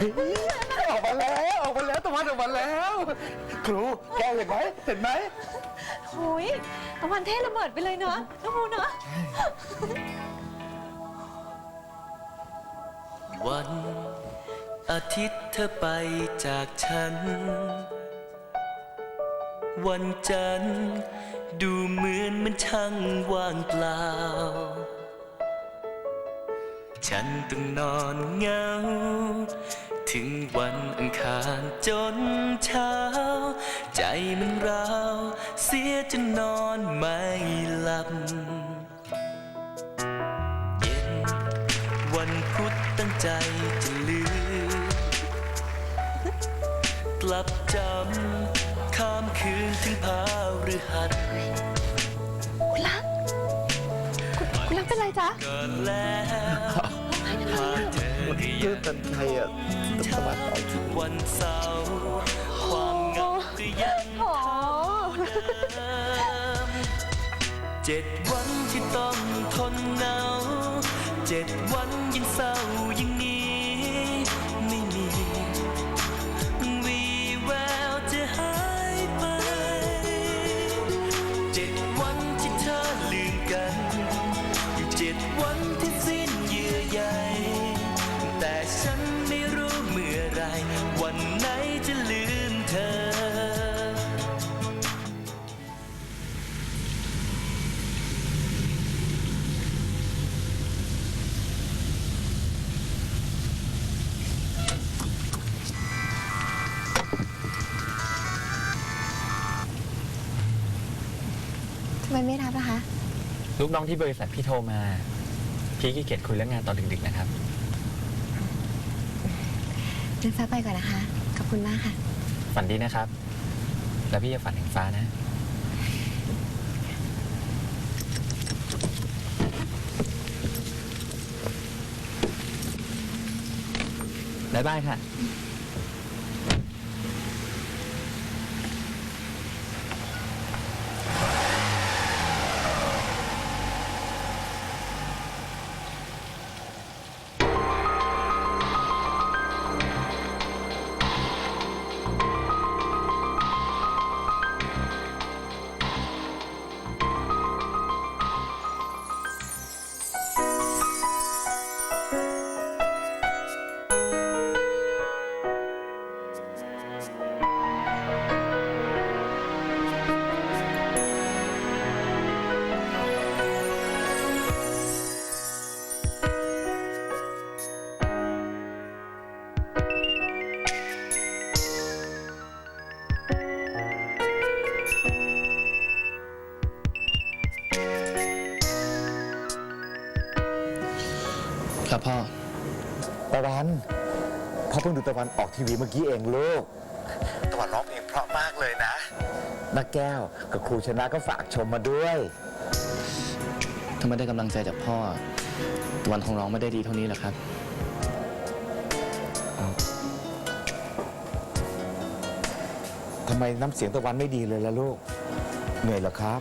ออกมาแล้วออกมาแล้วตะวันออกมาแล้ว ครูแกเห็นไหมเห็นไหมโอ้ยตะวันเทระเบิดไปเลยเนาะน้องมูเนาะวันอาทิตย์เธอไปจากฉัน วันจันทร์ดูเหมือนมันช่างว่างเปล่า ฉันต้องนอนเหงา ถึงวันอังคารจนเช้า ใจมันร้าว เสียจนนอนไม่หลับ เย็นวันพุธตั้งใจจะลืม กลับจำข้ามคืนถึงพาหรือหัดคุณรัก คุณคุณรักเป็นไรจ๊ะก็แล้วพาเธอได้เรื่ยัองงตันไทยอะ ตะวันออกวันเสาร์ความเงาก็ยังโอ้เดิมเจ็ดวันที่ต้องทนหนาวเจ็ดวันยิ่งเศร้ายิ่ง วันไหนจะลืมเธอ ทำไมไม่รับนะคะ ลูกน้องที่บริษัทพี่โทรมา พี่ขี้เกียจคุยเรื่องงานตอนดึกๆนะครับ เดินฟ้าไปก่อนนะคะ ขอบคุณมากค่ะ ฝันดีนะครับ แล้วพี่จะฝันถึงฟ้านะ บ๊ายบายค่ะ ครับพ่อ ตะวันพ่อเพิ่งดูตะวันออกทีวีเมื่อกี้เองลูก ตะวันร้องเพลงเพราะมากเลยนะนักแก้วกับครูชนะก็ฝากชมมาด้วยถ้าไม่ได้กำลังใจจากพ่อ ตะวันคงร้องไม่ได้ดีเท่านี้หรอกครับ ทำไมน้ำเสียงตะวันไม่ดีเลยล่ะลูก เหนื่อยเหรอครับ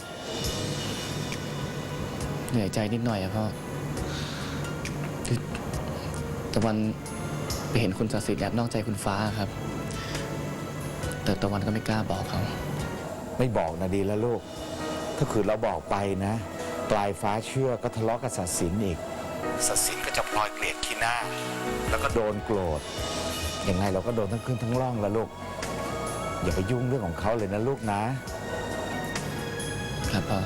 เหนื่อยใจนิดหน่อยอะพ่อ คือตะวันไปเห็นคุณศักดิ์สิทธิ์แอบนอกใจคุณฟ้าครับ แต่ตะวันก็ไม่กล้าบอกเขาไม่บอกนะดีแล้วลูก ถ้าคือเราบอกไปนะปลายฟ้าเชื่อก็ทะเลาะกับศาสินอีกศาสินก็จะพลอยเกลียดขี้หน้า แล้วก็โดนโกรธยังไงเราก็โดนทั้งขึ้นทั้งล่องละลูก อย่าไปยุ่งเรื่องของเขาเลยนะลูกนะ ครับพ่อ